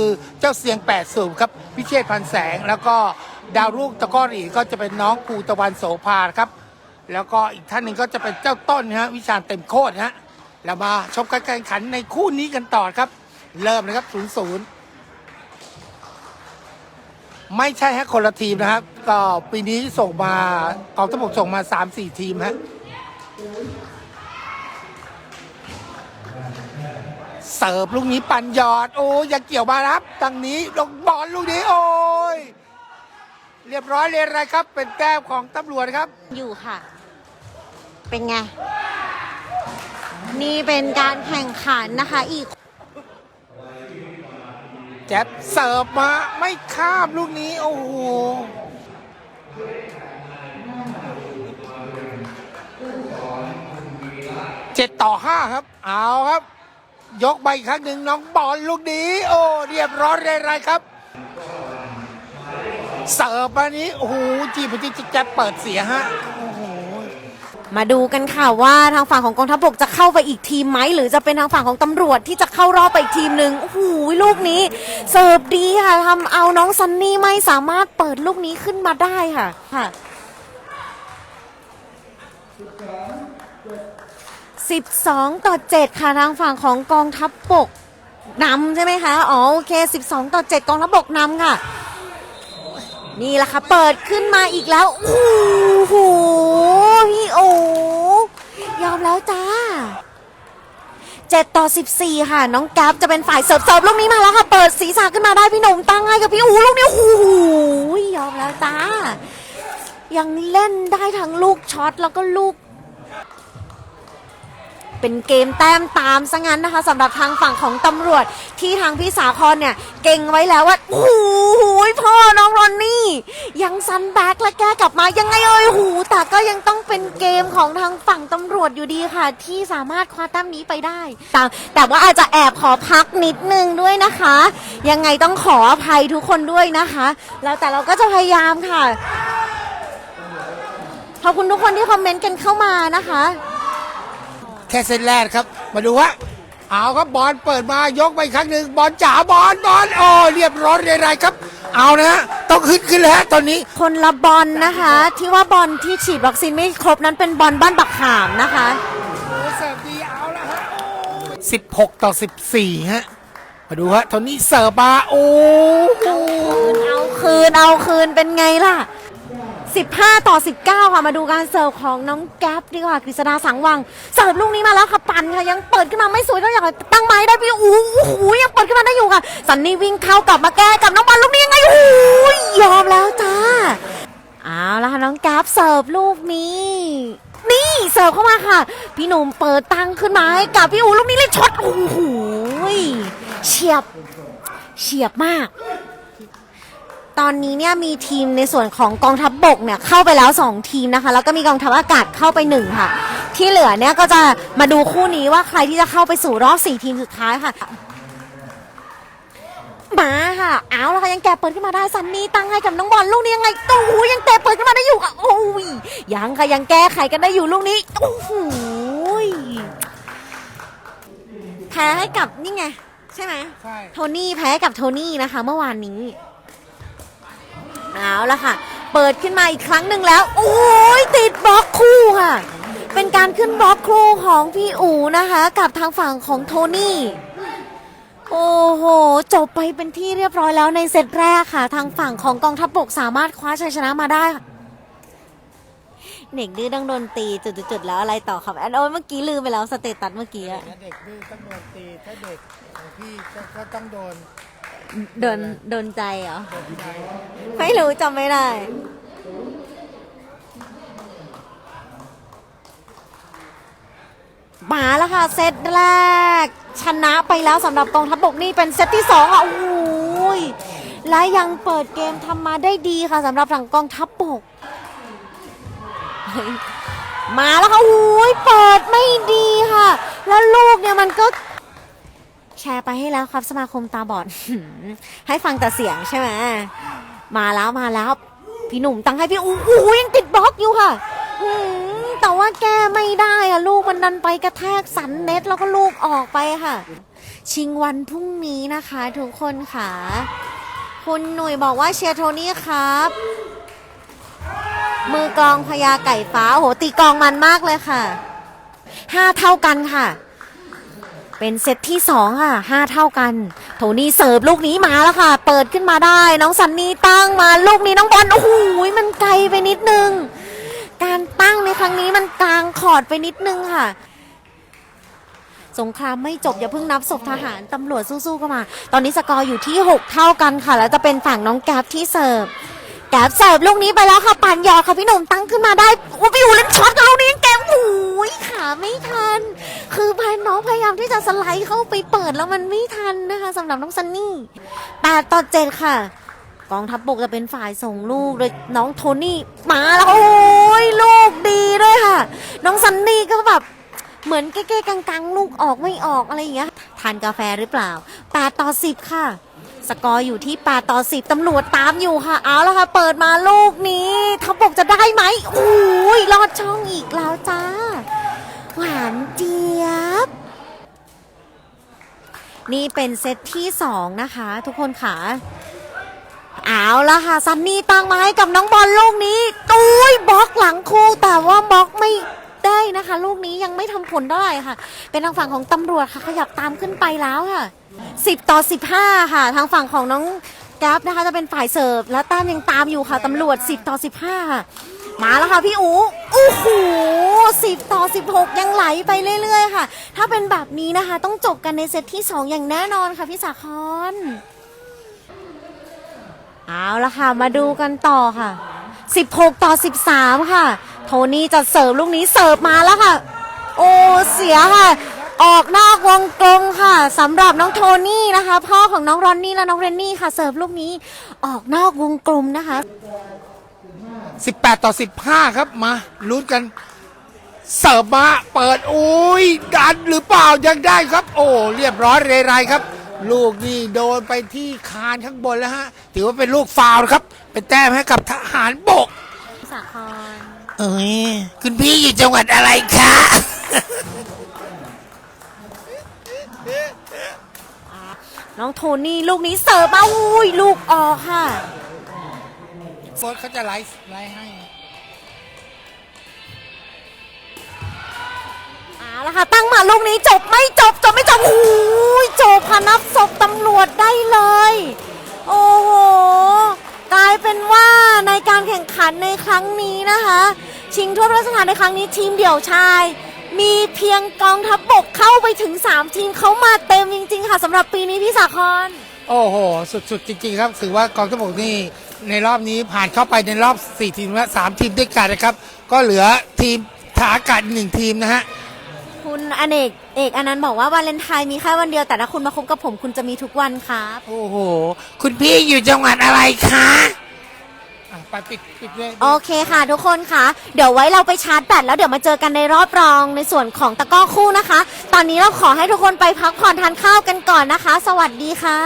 คือเจ้าเสียงแปดสูบครับพิเชษพันแสง แล้วก็ดาวรุ่งตะก้ออีก็จะเป็นน้องภูตะวันโสภาครับ แล้วก็อีกท่านหนึ่งก็จะเป็นเจ้าต้นนะฮะวิชาญเต็มโคตรฮะเรามาชมการแข่งขันในคู่นี้กันต่อครับ เริ่มนะครับศูนย์ศูนย์ไม่ใช่ฮะคนละทีมนะครับ ก็ปีนี้ส่งมากองทัพบกส่งมา3-4ทีมฮะ เสิร์ฟลูกนี้ปั่นหยอด โอ้ยอย่าเกี่ยวมานะครับตังนี้ลงบอลลูกนี้โอ้ย เรียบร้อยเลยอะไรครับ เป็นแต้มของตำรวจครับ อยู่ค่ะ เป็นไง นี่เป็นการแข่งขันนะคะอีก แจ๊บเสิร์ฟมาไม่ข้ามลูกนี้ โอ้โหเจ็ดต่อห้าครับ เอาครับ ยกไปอีกครั้งหนึ่งน้องบอลลูกนี้ โอ้เรียบร้อยเลยไรครับ เสิร์ฟมานี้โอ้โหจีบจีแจ๊บเปิดเสียฮะโอ้โหมาดูกันค่ะว่าทางฝั่งของกองทัพบกจะเข้าไปอีกทีมไหมหรือจะเป็นทางฝั่งของตำรวจที่จะเข้ารอบไปอีกทีมหนึ่งโอ้โหลูกนี้ เสิร์ฟดีค่ะทำเอาน้องซันนี่ไม่สามารถเปิดลูกนี้ขึ้นมาได้ค่ะค่ะ สิบสองต่อเจ็ดค่ะทางฝั่งของกองทัพบกนำใช่ไหมคะ อ๋อโอเคสิบสองต่อเจ็ดกองทัพบกนำค่ะ นี่แหละค่ะ เปิดขึ้นมาอีกแล้ว โอ้โห พี่โอยอมแล้วจ้า 7 ต่อ 14 ค่ะ น้องแก๊ปจะเป็นฝ่ายเสิร์ฟเสิร์ฟลูกนี้มาแล้วค่ะ เปิดศีรษะขึ้นมาได้พี่หนุ่มตั้งให้กับพี่อูลูกนี้ โอ้โห ยอมแล้วจ้า ยังเล่นได้ทั้งลูกช็อตแล้วก็ลูก เป็นเกมแต้มตามซะงั้นนะคะสำหรับทางฝั่งของตำรวจที่ทางพี่สาครเนี่ยเก่งไว้แล้วว่าโอ้โหพ่อน้องรอนนี่ ยังซันแบ็กและแก้กลับมายังไงเอ่ยหูแต่ก็ยังต้องเป็นเกมของทางฝั่งตำรวจอยู่ดีค่ะ ที่สามารถคว้าแต้มนี้ไปได้แต่แต่ว่าอาจจะแอบขอพักนิดนึงด้วยนะคะ ยังไงต้องขออภัยทุกคนด้วยนะคะ แล้วแต่เราก็จะพยายามค่ะขอบคุณทุกคนที่คอมเมนต์กันเข้ามานะคะ ค่เซตแรกครับ มาดูว่าเอาครับบอลเปิดมายกไปอีกครั้งหนึ่งบอลจ๋าบอลบอลโอ้เรียบร้อยเลยไรครับ เอานะฮะต้องขึ้นขึ้นแล้วฮะตอนนี้ คนละบอลนะคะ ที่ว่าบอลที่ฉีดวัคซีนไม่ครบนั้นเป็นบอลบ้านบักขามนะคะโอ้เสิร์ฟดีเอาละฮะสิบหกต่อสิบสี่ฮะมาดูฮะโทนี่เสิร์ฟมาโอ้โหเอาคืนเอาคืนเป็นไงล่ะ 15 ต่อ 19 ค่ะ มาดูการเสิร์ฟของน้องแก๊ปดีกว่ากฤษดาสังวัง เสิร์ฟลูกนี้มาแล้วค่ะ ปั่นค่ะ ยังเปิดขึ้นมาไม่สวยเท่าอยางตั้งไม้ได้พี่อู้หูยังเปิดขึ้นมาได้อยู่ค่ะ สันนี่วิ่งเข้ากลับมาแก้กับน้องบอลลูกนี้ยังไงโอ้ยยอมแล้วจ้าเอาละค่ะน้องแก๊ปเสิร์ฟลูกนี้นี่เสิร์ฟเข้ามาค่ะ พี่หนุ่มเปิดตั้งขึ้นมาให้กับพี่อูลูกนี้เลยช็อตโอ้โหเฉียบเฉียบมาก ตอนนี้เนี่ยมีทีมในส่วนของกองทัพบบกเนี่ยเข้าไปแล้ว 2 ทีมนะคะ แล้วก็มีกองทัพอากาศเข้าไป 1 ค่ะ ที่เหลือเนี่ยก็จะมาดูคู่นี้ว่าใครที่จะเข้าไปสู่รอบ4ทีมสุดท้ายค่ะมาค่ะ เอาแล้วค่ะยังแกะเปิดขึ้นมาได้ซันนี่ตั้งให้กับน้องบอลลูกนี้ยังไงโอ้โหยังแกะเปิดขึ้นมาได้อยู่ค่ะโอ้ยยังค่ะยังแก้ไขกันได้อยู่ลูกนี้โอ้โหแพ้ให้กับนี่ไง ใช่ไหมใช่โทนี่แพ้กับโทนี่นะคะ เมื่อวานนี้ เอาละค่ะ เปิดขึ้นมาอีกครั้งหนึ่งแล้ว โอ้ยติดบล็อกคู่ค่ะ เป็นการขึ้นบล็อกคู่ของพี่อูนะคะ กับทางฝั่งของโทนี่โอ้โห จบไปเป็นที่เรียบร้อยแล้วในเซตแรกค่ะ ทางฝั่งของกองทัพบกสามารถคว้าชัยชนะมาได้ค่ะเด็กดื้อต้องโดนตีจุดๆๆแล้วอะไรต่อครับแอนโอ้ยเมื่อกี้ลืมไปแล้วสเตตัสเมื่อกี้อะถ้าเด็กดื้อต้องโดนตีถ้าเด็กของพี่ก็ก็ต้องโดนโดนโดนใจเหรอโดนใจ ไม่รู้จำไม่ได้ มาแล้วค่ะ เซตแรก ชนะไปแล้วสำหรับกองทัพบกนี่เป็นเซตที่สองอะโอ้ยและยังเปิดเกมทำมาได้ดีค่ะสำหรับทางกองทัพบก มาแล้วค่ะโอ้ยเปิดไม่ดีค่ะ แล้วลูกเนี่ยมันก็แชร์ไปให้แล้วครับสมาคมตาบอดให้ฟังแต่เสียงใช่ไหม มาแล้วมาแล้ว พี่หนุ่มตั้งให้พี่อู้หูยังติดบล็อกอยู่ค่ะแต่ว่าแก้ไม่ได้อะลูกมันดันไปกระแทกสันเน็ตแล้วก็ลูกออกไปค่ะ ชิงวันพรุ่งนี้นะคะทุกคนค่ะ คุณหนุ่ยบอกว่าเชียร์โทนี่ครับ มือกลองพญาไก่ฟ้าโอ้โหตีกลองมันมากเลยค่ะห้าเท่ากันค่ะ เป็นเซตที่สองค่ะห้าเท่ากัน โทนี่เสิร์ฟลูกนี้มาแล้วค่ะ เปิดขึ้นมาได้น้องซันนี่ตั้งมาลูกนี้น้องบอลโอ้โหมันไกลไปนิดนึง การตั้งในครั้งนี้มันกลางขอดไปนิดนึงค่ะ สงครามไม่จบอย่าเพิ่งนับศพทหารตำรวจสู้ๆก็มา ตอนนี้สกอร์อยู่ที่ 6 เท่ากันค่ะ แล้วจะเป็นฝั่งน้องแก๊ปที่เสิร์ฟแก๊ปเสิร์ฟลูกนี้ไปแล้วค่ะปั่นยอค่ะพี่หนุ่มตั้งขึ้นมาได้โอ้พี่อูเล่นช็อตกับลูกนี้เกมโอ้ยขาไม่ทัน คือพามที่จะสไลด์เข้าไปเปิดแล้วมันไม่ทันนะคะสำหรับน้องซันนี่แปดต่อเจ็ดค่ะ กองทัพบกจะเป็นฝ่ายส่งลูกโดยน้องโทนี่มาแล้วโอ้ยลูกดีด้วยค่ะ น้องซันนี่ก็แบบเหมือนเก้ๆกังๆ ลูกออกไม่ออกอะไรอย่างเงี้ยทานกาแฟหรือเปล่า8ต่อ10ค่ะสกอร์อยู่ที่8ต่อ10ตำรวจตามอยู่ค่ะ เอาแล้วค่ะ เปิดมาลูกนี้ทัพบกจะได้ไหมโอ้ยลอดช่องอีกแล้วจ้า หวานเจี๊ยบ นี่เป็นเซตที่ 2 นะคะ ทุกคนค่ะ เอาละค่ะ ซันนี่ตั้งมาให้กับน้องบอลลูกนี้ตุ้ยบล็อกหลังคู่แต่ว่าบล็อกไม่ได้นะคะ ลูกนี้ยังไม่ทำผลได้ค่ะ เป็นทางฝั่งของตำรวจค่ะ ขยับตามขึ้นไปแล้วค่ะ 10 ต่อ 15 ค่ะ ทางฝั่งของน้องแก๊ปนะคะ จะเป็นฝ่ายเสิร์ฟ และแต้มยังตามอยู่ค่ะตำรวจ 10 ต่อ 15ค่ะ มาแล้วค่ะพี่อูโอ้โห10ต่อ 16 ยังไหลไปเรื่อยๆ ค่ะ ถ้าเป็นแบบนี้นะคะ ต้องจบกันในเซตที่ 2 อย่างแน่นอนค่ะพี่สาครเอาละค่ะ มาดูกันต่อค่ะ 16 ต่อ 13 ค่ะ โทนี่จะเสิร์ฟลูกนี้เสิร์ฟมาแล้วค่ะ โอ้เสียค่ะ ออกนอกวงกลมค่ะสำหรับน้องโทนี่นะคะ พ่อของน้องรอนนี่และน้องเรนนี่ค่ะ เสิร์ฟลูกนี้ออกนอกวงกลมนะคะ 18 ต่อ 15 ครับมาลุ้นกัน เสิร์ฟมาเปิดโอ้ยดันหรือเปล่ายังได้ครับ โอ้เรียบร้อยเรไรครับ ลูกนี่โดนไปที่คานข้างบนแล้วฮะ ถือว่าเป็นลูกฟาวล์ครับ เป็นแต้มให้กับทหารบก สาครเอ้ยคุณพี่อยู่จังหวัดอะไรคะ น้องโทนี่ลูกนี้เสิร์ฟมาอุ้ยลูกออกค่ะ โฟร์เขาจะไลฟ์ไลฟ์ให้ เอาละค่ะตั้งมาลูกนี้จบไม่จบจบไม่จบโอ้ยจบค่ะนับศพตำรวจได้เลย โอ้โหกลายเป็นว่าในการแข่งขันในครั้งนี้นะคะ ชิงถ้วยพระราชทานในครั้งนี้ทีมเดี่ยวชาย มีเพียงกองทัพบกเข้าไปถึง 3 ทีมเขามาเต็มจริง ๆ ค่ะสำหรับปีนี้พี่สาคร โอ้โห สุดๆ จริง ๆ ครับ ถือว่ากองทัพบกนี่ ในรอบนี้ผ่านเข้าไปในรอบ 4 ทีมและ3ทีมด้วยกันนะครับ ก็เหลือทีมทหารอากาศอีกหนึ่งทีมนะฮะ คุณอเนกเอกอนันต์บอกว่าวาเลนไทน์มีแค่วันเดียวแต่ถ้าคุณมาคบกับผมคุณจะมีทุกวันครับ โอ้โห คุณพี่อยู่จังหวัดอะไรคะอะไปปิดปิดเลย โอเคค่ะทุกคนค่ะ เดี๋ยวไว้เราไปชาร์จแบตแล้วเดี๋ยวมาเจอกันในรอบรองในส่วนของตะกร้อคู่นะคะ ตอนนี้เราขอให้ทุกคนไปพักผ่อนทานข้าวกันก่อนนะคะ สวัสดีค่ะ